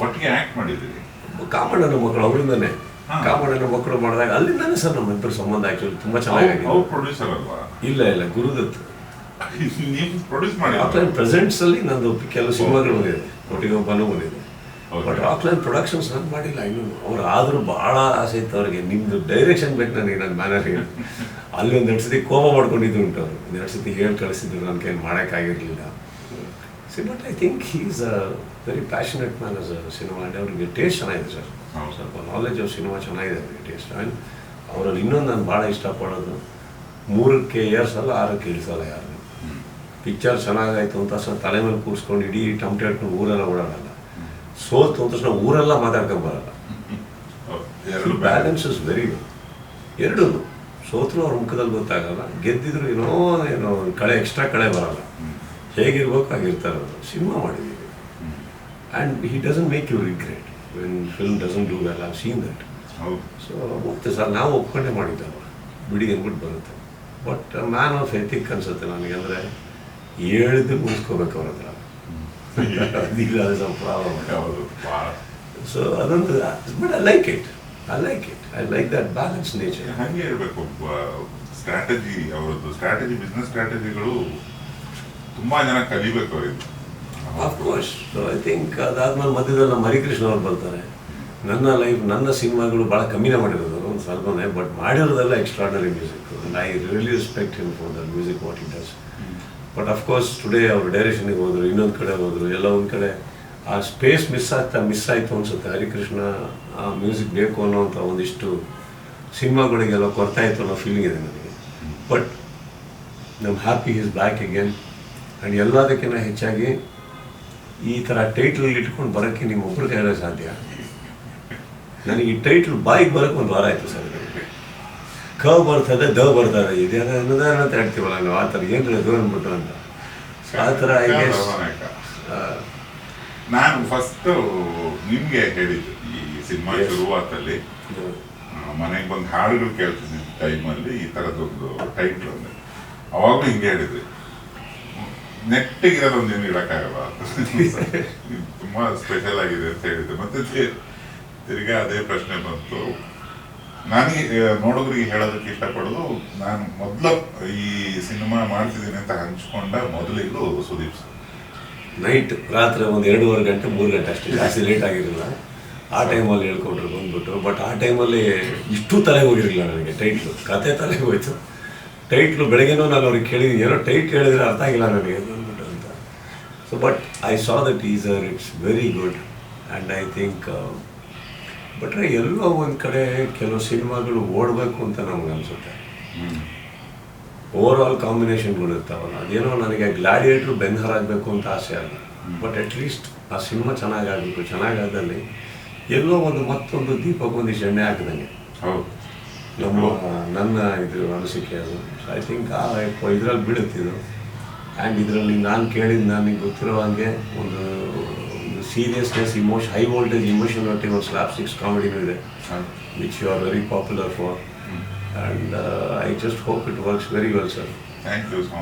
ಒಟ್ಟಿಗೆ ಆಕ್ಟ್ ಮಾಡಿದ್ದೀರಿ? ಕಾಮಣ್ಣನ ಮಕ್ಕಳು ಅವರಿಂದನೇ. ಕಾಮಣ್ಣನ ಮಕ್ಕಳು ಮಾಡಿದಾಗ ಅಲ್ಲಿಂದಾನೆ ಸರ್ ನಮ್ಮ ಇಬ್ಬರು ಸಂಬಂಧ ಆಕ್ಚುಲಿ ತುಂಬಾ ಚೆನ್ನಾಗಿ ಅವ್ರು ಪ್ರೊಡ್ಯೂಸರ್ ಅಲ್ವಾ? ಇಲ್ಲ ಇಲ್ಲ ಗುರುದತ್. ನೀವು ಪ್ರೊಡ್ಯೂಸ್ ಮಾಡಿ ಮಾಡಿ ಪ್ರೆಸೆಂಟ್ಸ್ ಅಲ್ಲಿ ನಂದು ಕೆಲವು ಸಿನಿಮಾಗಳು ಬಂದಿದೆ. ಒಟ್ಟಿಗೆ ಒಬ್ಬನು ಬಂದಿದೆ. ಬಟ್ ಆಫ್ಲೈನ್ ಪ್ರೊಡಕ್ಷನ್ಸ್ ನಾನು ಮಾಡಿಲ್ಲ ಇನ್ನೂ. ಅವ್ರು ಆದರೂ ಭಾಳ ಆಸೆ ಇತ್ತು ಅವ್ರಿಗೆ. ನಿಮ್ದು ಡೈರೆಕ್ಷನ್ ಬೇಕು ನನಗೆ ನನ್ನ ಮ್ಯಾನರ್ಗೆ ಅಲ್ಲಿ ಒಂದು ಎರಡು ಸತಿ ಕೋಪ ಮಾಡ್ಕೊಂಡಿದ್ದು ಉಂಟು ಅವರು ಒಂದೆರಡು ಸತಿ ಹೇಳಿ ಕಳಿಸಿದ್ರು ಕೈಲಿ ಮಾಡೋಕ್ಕಾಗಿರಲಿಲ್ಲ. See but I think is a very passionate man as cinema and ಅವ್ರಿಗೆ ಟೇಸ್ಟ್ ಚೆನ್ನಾಗಿದೆ ಸರ್ ಸ್ವಲ್ಪ ನಾಲೆಜ್ ಆಫ್ ಸಿನಿಮಾ ಚೆನ್ನಾಗಿದೆ ಅವ್ರಿಗೆ ಟೇಸ್ಟ್ ಆ್ಯಂಡ್ ಅವರಲ್ಲಿ ಇನ್ನೊಂದು ನಾನು ಭಾಳ ಇಷ್ಟಪಡೋದು ಮೂರಕ್ಕೆ ಏರ್ಸಲ್ಲ ಆರಕ್ಕೆ ಇಳಿಸಲ್ಲ ಯಾರು. ಪಿಕ್ಚರ್ ಚೆನ್ನಾಗಾಯ್ತು ಅಂತ ತಕ್ಷಣ ತಲೆ ಮೇಲೆ ಕೂರಿಸ್ಕೊಂಡು ಇಡೀ ಟಮಟೆ ಹಿಡ್ಕೊಂಡು ಊರೆಲ್ಲ ಓಡಾಡಲ್ಲ. ಸೋತು ಅಂತ ತಕ್ಷಣ ಊರೆಲ್ಲ ಮಾತಾಡ್ಕೊಂಡು ಬರಲ್ಲ. ಎರಡು ಬ್ಯಾಲೆನ್ಸ್ ಇಸ್ ವೆರಿ ಗುಡ್ ಎರಡೂ ಸೋತ್ರು ಅವ್ರ ಮುಖದಲ್ಲಿ ಗೊತ್ತಾಗಲ್ಲ ಗೆದ್ದಿದ್ರು ಏನೋ ಏನೋ ಕಳೆ ಎಕ್ಸ್ಟ್ರಾ ಕಳೆ ಬರಲ್ಲ. ಹೇಗಿರ್ಬೇಕು ಹಾಗಿರ್ತಾರೆ ಅವರು ಸಿನಿಮಾ ಮಾಡಿದ್ದೀವಿ and he doesn't make you regret when film doesn't do well I've seen that so ಮತ್ತೆ ಸರ್ ನಾವು ಒಪ್ಕೊಂಡೆ ಮಾಡಿದ್ದಲ್ಲ ಬಿಡಿ ಅಂದ್ಬಿಟ್ಟು ಬರುತ್ತೆ. ಬಟ್ ಮ್ಯಾನ್ ಆಫ್ ಎಥಿಕ್ ಅನ್ಸುತ್ತೆ ನನಗೆ ಅಂದರೆ ಹೇಳಿದ್ದು ಮುಗಿಸ್ಕೋಬೇಕು ಅವ್ರ ಹತ್ರ. ಅದಿಲ್ಲ ಸ್ವಲ್ಪ ಪ್ರಾಬ್ಲಮ್ ಸೊ ಅದೊಂದು but I like it I like it I like that balance nature ಹಂಗೆ ಇರಬೇಕು. ಸ್ಟ್ರಾಟಜಿ ಅವರದ್ದು ಸ್ಟ್ರಾಟಜಿ ಬಿಸ್ನೆಸ್ ಸ್ಟ್ರಾಟಜಿಗಳು ತುಂಬಾ ಜನ ಕಲಿಬೇಕು ಅವರಿಂದ of course so I think ಅದಾದ್ಮೇಲೆ ಮಧ್ಯದಲ್ಲಿ ನಮ್ಮ ಹರಿಕೃಷ್ಣ ಅವ್ರು ಬರ್ತಾರೆ. ನನ್ನ ಲೈಫ್ ನನ್ನ ಸಿನಿಮಾಗಳು ಭಾಳ ಕಮ್ಮಿನೇ ಮಾಡಿರೋದು. ಒಂದು ಸ್ವಲ್ಪನೇ but ಮಾಡಿರೋದೆಲ್ಲ extraordinary music I really respect him for that music what it does but of course today ಅವ್ರು ಡೈರೆಕ್ಷನ್ಗೆ ಹೋದರು ಇನ್ನೊಂದು ಕಡೆ ಹೋದರು ಎಲ್ಲ ಒಂದು ಕಡೆ ಆ ಸ್ಪೇಸ್ ಮಿಸ್ ಆಗ್ತಾ ಮಿಸ್ ಆಯಿತು ಅನ್ಸುತ್ತೆ. ಹರಿಕೃಷ್ಣ ಆ ಮ್ಯೂಸಿಕ್ ಬೇಕು ಅನ್ನೋಂಥ ಒಂದಿಷ್ಟು ಸಿನಿಮಾಗಳಿಗೆಲ್ಲ ಕೊರತಾಯಿತು ಅನ್ನೋ ಫೀಲಿಂಗ್ ಇದೆ ನನಗೆ. ಬಟ್ ನಮ್ಮ happy is back again and ಎಲ್ಲದಕ್ಕಿಂತ ಹೆಚ್ಚಾಗಿ ಈ ಥರ ಟೈಟ್ಲ್ ಇಟ್ಕೊಂಡು ಬರೋಕ್ಕೆ ನಿಮ್ಮ ಒಬ್ಬರು ಕೈಯಲ್ಲಿ ಸಾಧ್ಯ. ನನಗೆ ಈ ಟೈಟ್ಲ್ ಬಾಯಿಗೆ ಬರೋಕ್ಕೆ ಒಂದು ವಾರ ಆಯಿತು ಸರ್. ಕ ಬರ್ತದೆ ದ ಬರ್ತದೆ ಇದೆ ಅನ್ನೋದಾನ ಅಂತ ಹೇಳ್ತೀವಲ್ಲ ನಾವು ಆ ಥರ ಏನು ಅದು ಅಂದ್ಬಿಟ್ಟು ಅಂತ. ಸೊ ಆ ಥರ ನಾನು ಫಸ್ಟ್ ನಿಮಗೆ ಹೇಳಿದ್ದು ಈ ಸಿನಿಮಾ. ಶುರುವಾತಲ್ಲಿ. ಮನೆಗೆ ಬಂದು ಹಾಡುಗಳು ಕೇಳ್ತೀನಿ ಟೈಮಲ್ಲಿ ಈ ಥರದೊಂದು ಟೈಟ್ಲ್ ಅಂದರೆ. ಅವಾಗಲೂ ಹಿಂಗೆ ಹೇಳಿದ್ರಿ. ನೆಟ್ಟಿಗಿರೋದೊಂದು ಏನು ಇಡಕ್ಕಾಗಲ್ಲ ತುಂಬಾ ಸ್ಪೆಷಲ್ ಆಗಿದೆ ಅಂತ ಹೇಳಿದ್ದೆ. ಮತ್ತೆ ತಿರ್ಗಾ ಅದೇ ಪ್ರಶ್ನೆ ಬಂತು. ನನಗೆ ನೋಡೋದ್ರಿಗೆ ಹೇಳೋದಕ್ಕೆ ಇಷ್ಟಪಡೋದು, ನಾನು ಮೊದಲು ಈ ಸಿನಿಮಾ ಮಾಡ್ತಿದ್ದೀನಿ ಅಂತ ಹಂಚ್ಕೊಂಡ ಮೊದಲಿಗೂ ಸುದೀಪ್ ಸರ್. ನೈಟ್ ರಾತ್ರಿ ಒಂದು ಎರಡೂವರೆ ಗಂಟೆ, ಮೂರು ಗಂಟೆ ಅಷ್ಟೇ. ಜಾಸ್ತಿ ಲೇಟ್ ಆಗಿರಲಿಲ್ಲ ಆ ಟೈಮಲ್ಲಿ ಹೇಳ್ಕೊಟ್ರು ಬಂದ್ಬಿಟ್ಟು ಬಟ್ ಆ ಟೈಮಲ್ಲಿ ಇಷ್ಟು ತಲೆಗೆ ಹೋಗಿರಲಿಲ್ಲ ನನಗೆ ಟೈಟ್ಲು ಕತೆ ತಲೆಗೆ ಹೋಯ್ತು. ಟೈಟ್ಲು ಬೆಳಗ್ಗೆನೂ ನಾನು ಅವ್ರಿಗೆ ಕೇಳಿದ್ದೀನಿ. ಏನೋ ಟೈಟ್ ಹೇಳಿದರೆ ಅರ್ಥ ಆಗಿಲ್ಲ ನನಗೆ. ಅಂತ so but I saw the teaser it's very good and I think ಬಟ್ರೆ ಎಲ್ಲೋ ಒಂದು ಕಡೆ ಕೆಲವು ಸಿನಿಮಾಗಳು ಓಡಬೇಕು ಅಂತ ನಮ್ಗೆ ಅನಿಸುತ್ತೆ. ಓವರ್ ಆಲ್ ಕಾಂಬಿನೇಷನ್ಗಳು ಇರ್ತಾವಲ್ಲ. ಅದೇನೋ ನನಗೆ ಗ್ಲಾಡಿಯೇಟ್ರು ಬೆನ್ಹರ್ ಆಗಬೇಕು ಅಂತ ಆಸೆ ಅಲ್ಲ. ಬಟ್ ಅಟ್ಲೀಸ್ಟ್ ಆ ಸಿನಿಮಾ ಚೆನ್ನಾಗಾಗಬೇಕು ಚೆನ್ನಾಗಾದಲ್ಲಿ ಎಲ್ಲೋ ಒಂದು ಮತ್ತೊಂದು ದೀಪಕ್ಕೊಂದು ಎಣ್ಣೆ ಹಾಕಿದಂಗೆ ಹೌದು. ನಮ್ಮ ನನ್ನ ಇದು ಅನಿಸಿಕೆ ಅದು. ಐ ಥಿಂಕ್ ಆ ಇದರಲ್ಲಿ ಬೀಳುತ್ತಿದ್ದು ಆ್ಯಂಡ್ ಇದರಲ್ಲಿ ನಾನು ಕೇಳಿದ್ದು ನನಗೆ ಗೊತ್ತಿರೋ ಹಾಗೆ ಒಂದು seriousness emotion high voltage emotionality ಒಂದು ಸ್ಲಾಪ್ ಸಿಕ್ಸ್ ಕಾಮಿಡಿನೂ ಇದೆ. Which you are very popular for and I just hope it works very well sir thank you